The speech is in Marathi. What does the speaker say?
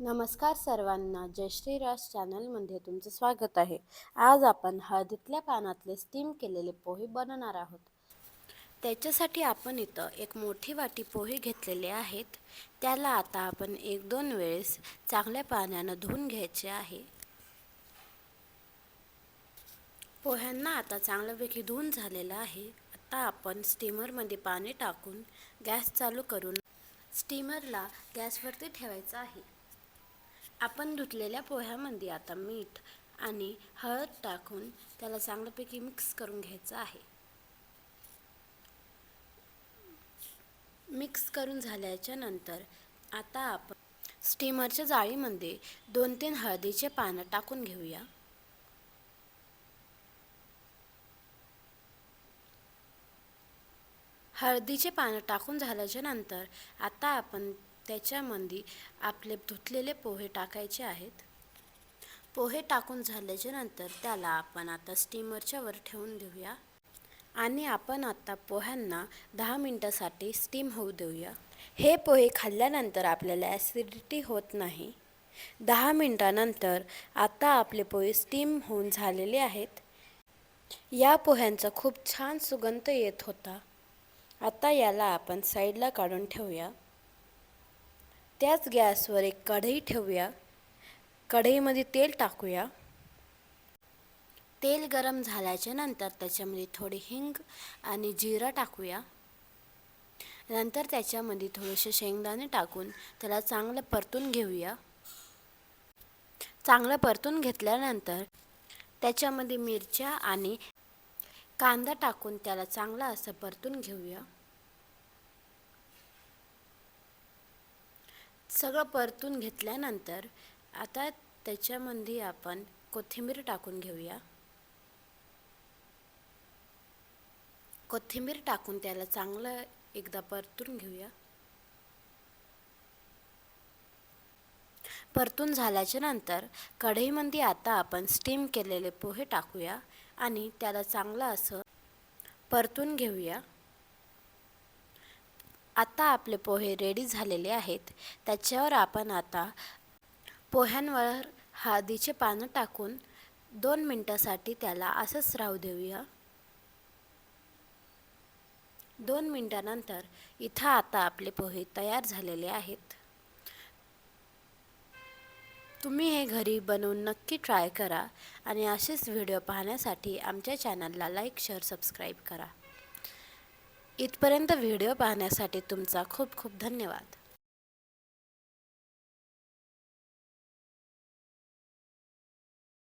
नमस्कार सर्वांना जय श्रीराज चॅनलमध्ये तुमचं स्वागत आहे. आज आपण हळदीतल्या पानातले स्टीम केलेले पोहे बनवणार आहोत. त्याच्यासाठी आपण इथं एक मोठी वाटी पोहे घेतलेले आहेत. त्याला आता आपण एक दोन वेळेस चांगल्या पाण्यानं धुवून घ्यायचे आहे. पोह्यांना आता चांगल्यापैकी धुवून झालेलं आहे. आता आपण स्टीमरमध्ये पाणी टाकून गॅस चालू करून स्टीमरला गॅसवरती ठेवायचं आहे. आपण धुतलेल्या पोह्यामध्ये आता मीठ आणि हळद टाकून त्याला चांगल्यापैकी मिक्स करून घ्यायचं आहे. मिक्स करून झाल्याच्यानंतर आता आपण स्टीमरच्या जाळीमध्ये दोन तीन हळदीचे पानं टाकून घेऊया. हळदीचे पानं टाकून झाल्याच्यानंतर आता आपण त्याच्यामध्ये आपले धुतलेले पोहे टाकायचे आहेत. पोहे टाकून झाल्याच्यानंतर त्याला आपण आता स्टीमरच्या वर ठेवून देऊया. आणि आपण आता पोह्यांना दहा मिनटासाठी स्टीम होऊ देऊया. हे पोहे खाल्ल्यानंतर आपल्याला ॲसिडिटी होत नाही. दहा मिनटानंतर आता आपले पोहे स्टीम होऊन झालेले आहेत. या पोह्यांचा खूप छान सुगंध येत होता. आता याला आपण साईडला काढून ठेवूया. त्याच गॅसवर एक कढई ठेवूया. कढईमध्ये तेल टाकूया. तेल गरम झाल्याच्यानंतर त्याच्यामध्ये थोडी हिंग आणि जिरा टाकूया. नंतर त्याच्यामध्ये थोडेसे शेंगदाणे टाकून त्याला चांगलं परतून घेऊया. चांगलं परतून घेतल्यानंतर त्याच्यामध्ये मिरच्या आणि कांदा टाकून त्याला चांगला असं परतून घेऊया. सगळं परतून घेतल्यानंतर आता त्याच्यामध्ये आपण कोथिंबीर टाकून घेऊया. कोथिंबीर टाकून त्याला चांगलं एकदा परतून घेऊया. परतून झाल्याच्यानंतर कढईमध्ये आता आपण स्टीम केलेले पोहे टाकूया आणि त्याला चांगलं असं परतून घेऊया. आता आपले पोहे रेडी झालेले आहेत. त्याच्यावर आपण आता पोह्यांवर हळदीचे पानं टाकून दोन मिनटासाठी त्याला असंच राहू देऊया. दोन मिनटानंतर इथं आता आपले पोहे तयार झालेले आहेत. तुम्ही हे घरी बनवून नक्की ट्राय करा आणि असेच व्हिडिओ पाहण्यासाठी आमच्या चॅनलला लाईक शेअर सबस्क्राईब करा. इथपर्यंत व्हिडिओ पाहण्यासाठी तुमचा खूप खूप धन्यवाद.